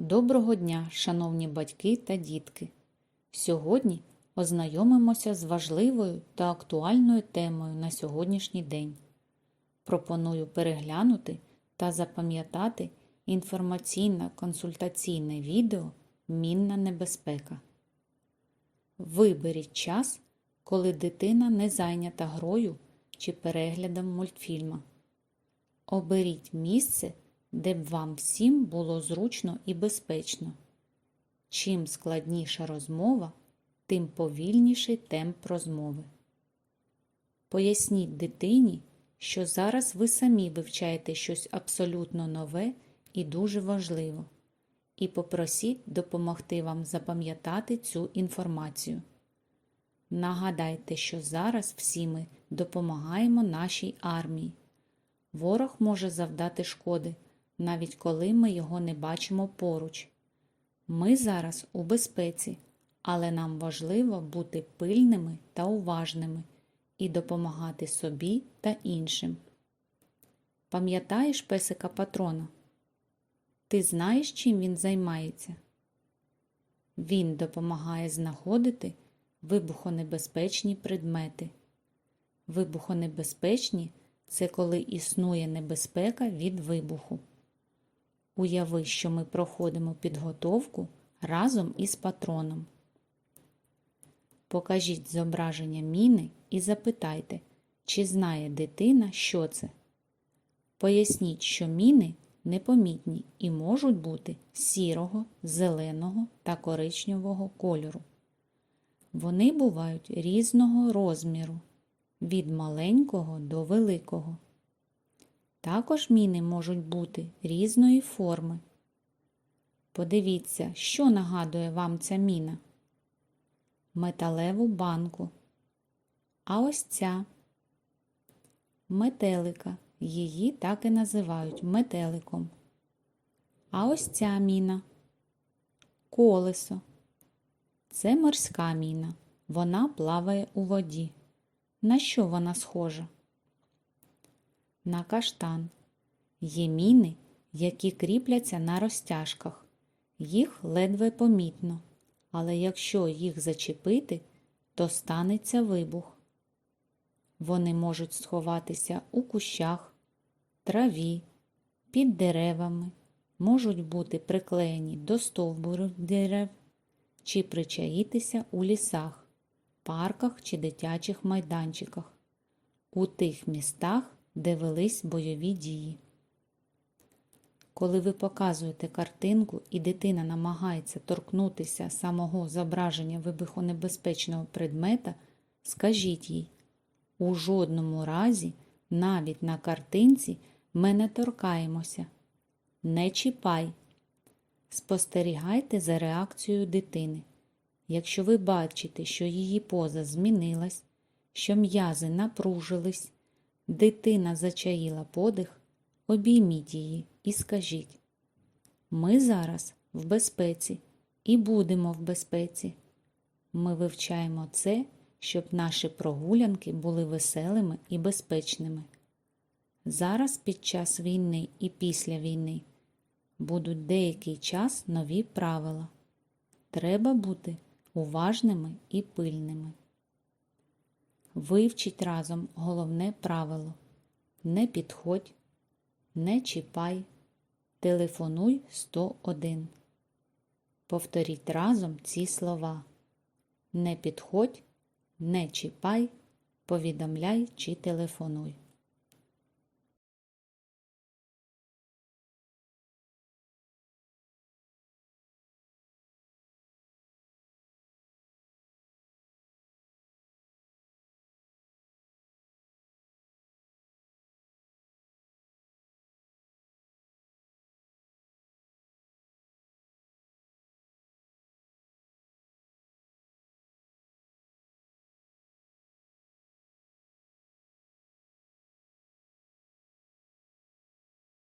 Доброго дня, шановні батьки та дітки! Сьогодні ознайомимося з важливою та актуальною темою на сьогоднішній день. Пропоную переглянути та запам'ятати інформаційно-консультаційне відео Мінна небезпека. Виберіть час, коли дитина не зайнята грою чи переглядом мультфільма. Оберіть місце, де б вам всім було зручно і безпечно. Чим складніша розмова, тим повільніший темп розмови. Поясніть дитині, що зараз ви самі вивчаєте щось абсолютно нове і дуже важливо, і попросіть допомогти вам запам'ятати цю інформацію. Нагадайте, що зараз всі ми допомагаємо нашій армії. Ворог може завдати шкоди, навіть коли ми його не бачимо поруч. Ми зараз у безпеці, але нам важливо бути пильними та уважними і допомагати собі та іншим. Пам'ятаєш песика патрона? Ти знаєш, чим він займається? Він допомагає знаходити вибухонебезпечні предмети. Вибухонебезпечні це коли існує небезпека від вибуху. Уяви, що ми проходимо підготовку разом із патроном. Покажіть зображення міни і запитайте, чи знає дитина, що це. Поясніть, що міни непомітні і можуть бути сірого, зеленого та коричневого кольору. Вони бувають різного розміру від маленького до великого. Також міни можуть бути різної форми. Подивіться, що нагадує вам ця міна. Металеву банку. А ось ця метелика. Її так і називають метеликом. А ось ця міна колесо. Це морська міна. Вона плаває у воді. На що вона схожа? На каштан. Є міни, які кріпляться на розтяжках. Їх ледве помітно, але якщо їх зачепити, то станеться вибух. Вони можуть сховатися у кущах, траві, під деревами, можуть бути приклеєні до стовбуру дерев чи причаїтися у лісах, парках чи дитячих майданчиках, у тих містах, де велись бойові дії. Коли ви показуєте картинку і дитина намагається торкнутися самого зображення вибухонебезпечного предмета, скажіть їй, у жодному разі, навіть на картинці, ми не торкаємося. Не чіпай. Спостерігайте за реакцією дитини. Якщо ви бачите, що її поза змінилась, що м'язи напружились, дитина зачаїла подих, обійміть її і скажіть: Ми зараз в безпеці і будемо в безпеці. Ми вивчаємо це, щоб наші прогулянки були веселими і безпечними. Зараз під час війни і після війни будуть деякий час нові правила. Треба бути уважними і пильними. Вивчіть разом головне правило не підходь, не чіпай, телефонуй 101. Повторіть разом ці слова. Не підходь, не чіпай, повідомляй чи телефонуй.